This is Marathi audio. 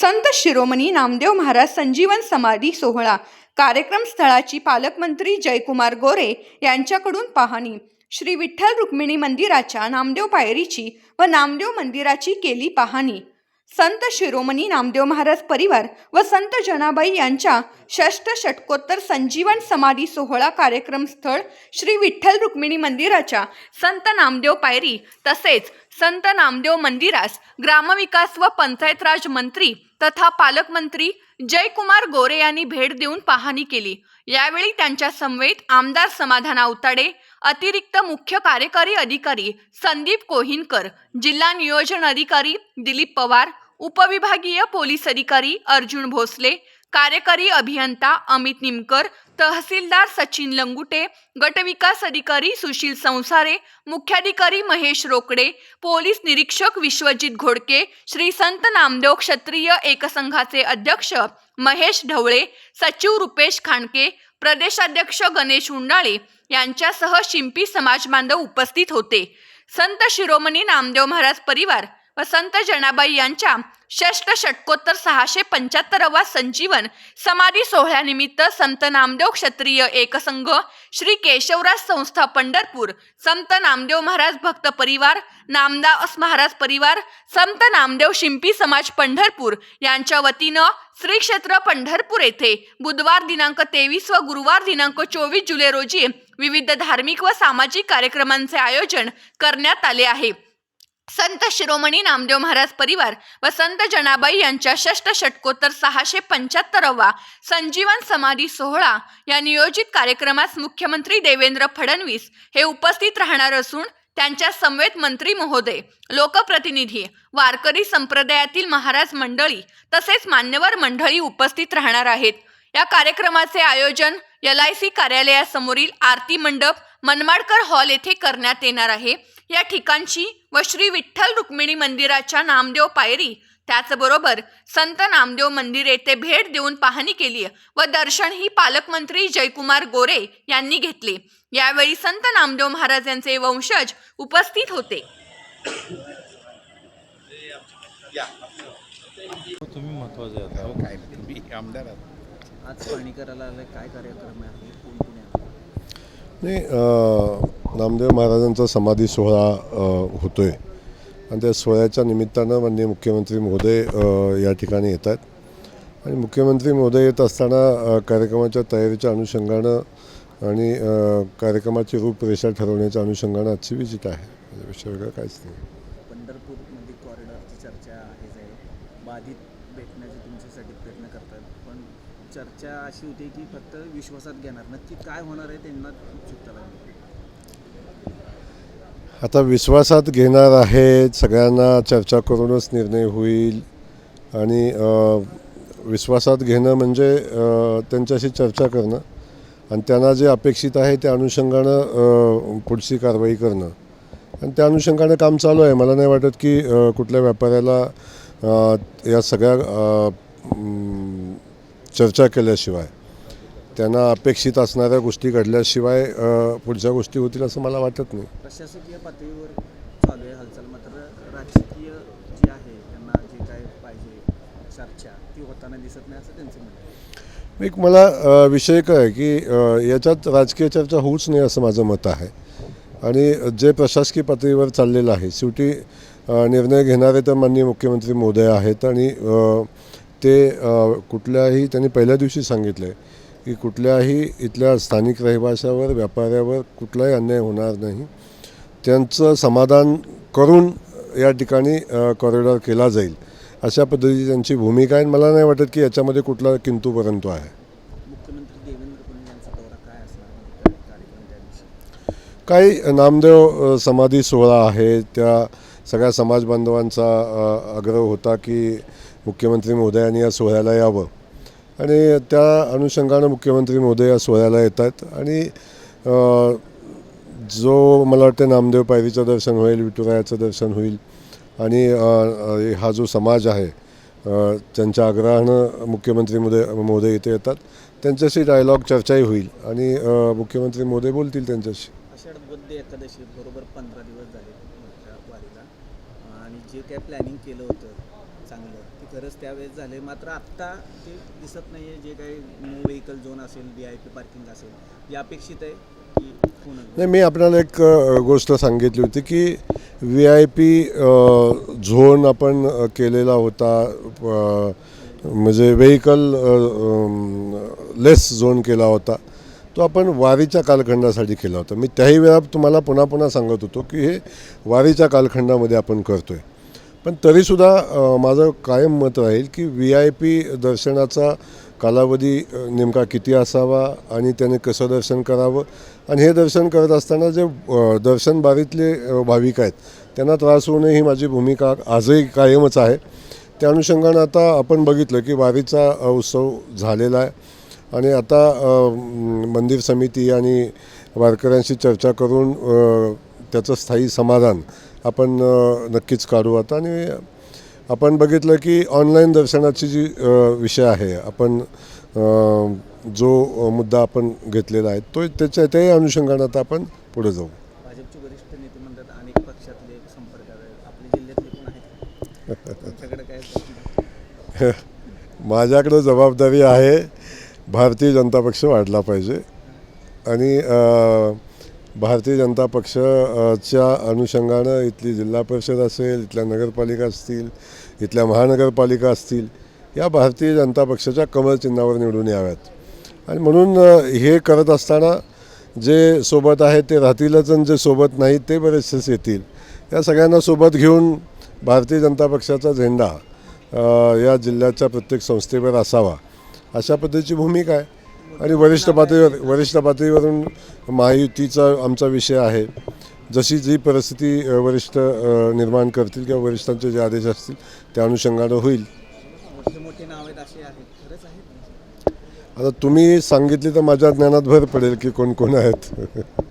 संत शिरोमणी नामदेव महाराज संजीवन समाधी सोहळा. कार्यक्रम स्थळाची पालकमंत्री जयकुमार गोरे यांच्याकडून पाहणी. श्री विठ्ठल रुक्मिणी मंदिराच्या नामदेव पायरीची व नामदेव मंदिराची केली पाहणी. संत शिरोमणी नामदेव महाराज परिवार व संत जनाबाई यांच्या षष्ठ षटकोत्तर संजीवन समाधी सोहळा कार्यक्रम स्थळ श्री विठ्ठल रुक्मिणी मंदिराच्या संत नामदेव पायरी तसेच संत नामदेव मंदिरास ग्रामविकास व पंचायत राज मंत्री तथा पालकमंत्री जयकुमार गोरे यांनी भेट देऊन पाहणी केली. यावेळी त्यांच्या समवेत आमदार समाधान आवताडे अतिरिक्त मुख्य कार्यकारी अधिकारी संदीप कोहिनकर जिल्हा नियोजन अधिकारी दिलीप पवार उपविभागीय पोलीस अधिकारी अर्जुन भोसले कार्यकारी अभियंता अमित निमकर तहसीलदार सचिन लंगुटे गटविकास अधिकारी सुशील संसारे मुख्याधिकारी महेश रोकडे पोलीस निरीक्षक विश्वजित घोडके श्री संत नामदेव क्षत्रिय एकसंघाचे अध्यक्ष महेश ढवळे सचिव रुपेश खांडके प्रदेशाध्यक्ष गणेश उंडाळे यांच्यासह शिंपी समाज बांधव उपस्थित होते. संत शिरोमणी नामदेव महाराज परिवार व संत जनाबाई यांच्या षष्ट षटकोत्तर सहाशे पंच्याहत्तरवा संजीवन समाधी सोहळ्यानिमित्त संत नामदेव क्षत्रिय एकसंघ श्री केशवराज संस्था पंढरपूर संत नामदेव महाराज भक्त परिवार नामदास महाराज परिवार संत नामदेव शिंपी समाज पंढरपूर यांच्या वतीनं श्री क्षेत्र पंढरपूर येथे बुधवार दिनांक तेवीस व गुरुवार दिनांक चोवीस जुलै रोजी विविध धार्मिक व सामाजिक कार्यक्रमांचे आयोजन करण्यात आले आहे. संत शिरोमणी नामदेव महाराज परिवार व संत जनाबाई यांच्या षष्ट षटकोत्तर सहाशे पंच्याहत्तरवा संजीवन समाधी सोहळा या नियोजित कार्यक्रमास मुख्यमंत्री देवेंद्र फडणवीस हे उपस्थित राहणार असून त्यांच्या समवेत मंत्री महोदय लोकप्रतिनिधी वारकरी संप्रदायातील महाराज मंडळी तसेच मान्यवर मंडळी उपस्थित राहणार आहेत. या कार्यक्रमाचे आयोजन एल आय सी कार्यालयासमोरील आरती मंडप मनमाडकर हॉल येथे करण्यात येणार आहे. या ठिकाणची व श्री विठ्ठल रुक्मिणी मंदिराच्या नामदेव पायरी त्याचबरोबर संत नामदेव मंदिर येथे भेट देऊन पाहणी केली व दर्शन ही पालकमंत्री जयकुमार गोरे यांनी घेतले. यावेळी संत नामदेव महाराज यांचे वंशज उपस्थित होते. तुम्ही महत्त्वाचे. आज पाणी करायला आलं काय कार्यक्रम आहे? कोण कोण आहे नाही नामदेव महाराजांचा समाधी सोहळा होतो आहे आणि त्या सोहळ्याच्या निमित्तानं माननीय मुख्यमंत्री महोदय या ठिकाणी येत आहेत आणि मुख्यमंत्री महोदय येत असताना कार्यक्रमाच्या तयारीच्या अनुषंगानं आणि कार्यक्रमाची रूपरेषा ठरवण्याच्या अनुषंगानं आजची विजिट आहे. त्याच्यापेक्षा वेगळं काहीच नाही. पंढरपूरमध्ये कॉरिडॉरची चर्चा आहे बाधित चर्चा अशी होती की फक्त विश्वासात घेणार. नक्की काय होणार आहे त्यांना उत्सुकता लागली. आता विश्वासात घेणार आहेत सगळ्यांना चर्चा करूनच निर्णय होईल. आणि विश्वासात घेणं म्हणजे त्यांच्याशी चर्चा करणं. आणि त्यांना जे अपेक्षित आहे त्या अनुषंगानं पुढची कारवाई करणं. आणि त्या अनुषंगानं काम चालू आहे. मला नाही वाटत की कुठल्या व्यापाऱ्याला या सगळ्या चर्चा केल्याशिवाय. त्यांना अपेक्षित असणाऱ्या गोष्टी घडल्याशिवाय पुढच्या गोष्टी होतील असं मला वाटत नाही. प्रशासकीय पातळीवर चालू आहे हालचाल. मात्र राजकीय जे आहे त्यांना जे काय पाहिजे चर्चा ती होताना दिसत नाही असं त्यांचं म्हणणं. एक मला विषय काय की याच्यात राजकीय चर्चा होऊच नाही असं माझं मत आहे. आणि जे प्रशासकीय पातळीवर चाललेलं आहे शेवटी निर्णय घेणारे तर माननीय मुख्यमंत्री महोदय आहेत आणि ते कुठल्याही त्यांनी पहिल्या दिवशी सांगितलं आहे की कुठल्याही इथल्या स्थानिक रहिवाशावर व्यापाऱ्यावर कुठलाही अन्याय होणार नाही. त्यांचं समाधान करून या ठिकाणी कॉरिडॉर केला जाईल. अशा पद्धतीची त्यांची भूमिका आहे मला नाही वाटत की याच्यामध्ये कुठला किंतू परंतु आहे. काही नामदेव समाधी सोहळा आहे. त्या सगळ्या समाज बांधवांचा आग्रह होता की मुख्यमंत्री महोदयांनी या सोहळ्याला यावं. आणि त्या अनुषंगानं मुख्यमंत्री महोदय या सोहळ्याला येतात. आणि जो मला वाटतं नामदेव पायरीचं दर्शन होईल विठुरायाचं दर्शन होईल आणि हा जो समाज आहे त्यांच्या आग्रहानं मुख्यमंत्री मोदय महोदय इथे येतात. त्यांच्याशी डायलॉग चर्चाही होईल. आणि मुख्यमंत्री महोदय बोलतील त्यांच्याशी. एकादशी बरोबर पंधरा दिवस झाले आणि जे काय प्लॅनिंग केलं होतं चांगलं की खरंच त्यावेळेस झाले. मात्र आत्ता ते दिसत नाही आहे जे काही नो व्हेकल झोन असेल व्ही आय पी पार्किंग असेल हे अपेक्षित आहे की नाही मी आपल्याला एक गोष्ट सांगितली होती की व्ही आय पी झोन आपण केलेला होता. म्हणजे व्हेकल लेस झोन केला होता. तो आपण वारीच्या कालखंडासाठी केला होता. मी त्याही वेळा तुम्हाला पुन्हा पुन्हा सांगत होतो की हे वारीच्या कालखंडामध्ये आपण करतो आहे पण तरीसुद्धा माझं कायम मत राहील की व्ही आय पी दर्शनाचा कालावधी नेमका किती असावा आणि त्याने कसं दर्शन करावं? आणि हे दर्शन करत असताना जे दर्शन बारीतले भाविक आहेत त्यांना त्रास होऊ नये ही माझी भूमिका आजही कायमच आहे. त्या अनुषंगानं आता आपण बघितलं की वारीचा उत्सव झालेला आहे. आणि आता मंदिर समिती आणि वारकऱ्यांशी चर्चा करून त्याचं स्थायी समाधान आपण नक्कीच काढू आता. आणि आपण बघितलं की ऑनलाईन दर्शनाची जी विषय आहे आपण जो मुद्दा आपण घेतलेला आहे तो त्याच्या त्याही अनुषंगानं आता आपण पुढे जाऊ. भाजपचे वरिष्ठ नेते म्हणतात अनेक पक्षातले संपर्कात आहेत. आपल्या जिल्ह्यातले कोण आहेत. तुमच्याकडे काय माझ्याकडं जबाबदारी आहे भारतीय जनता पक्ष वाढला पाहिजे. आणि भारतीय जनता पक्षाच्या अनुषंगानं इथली जिल्हा परिषद असेल इथल्या नगरपालिका असतील इथल्या महानगरपालिका असतील या भारतीय जनता पक्षाच्या कमल चिन्हावर निवडून याव्यात. आणि म्हणून हे करत असताना जे सोबत आहेत ते राहतीलच आणि जे सोबत नाहीत ते बरेचसेच येतील. या सगळ्यांना सोबत घेऊन भारतीय जनता पक्षाचा झेंडा या जिल्ह्याच्या प्रत्येक संस्थेवर असावा. अशा पद्धतीची भूमिका आहे. आणि वरिष्ठ पातळीवर वरिष्ठ पातळीवरून महायुतीचा आमचा विषय आहे. जशी जी परिस्थिती वरिष्ठ निर्माण करतील किंवा वरिष्ठांचे जे आदेश असतील त्या अनुषंगानं होईल. आता तुम्ही सांगितले तर माझ्या ज्ञानात भर पडेल की कोण कोण आहेत.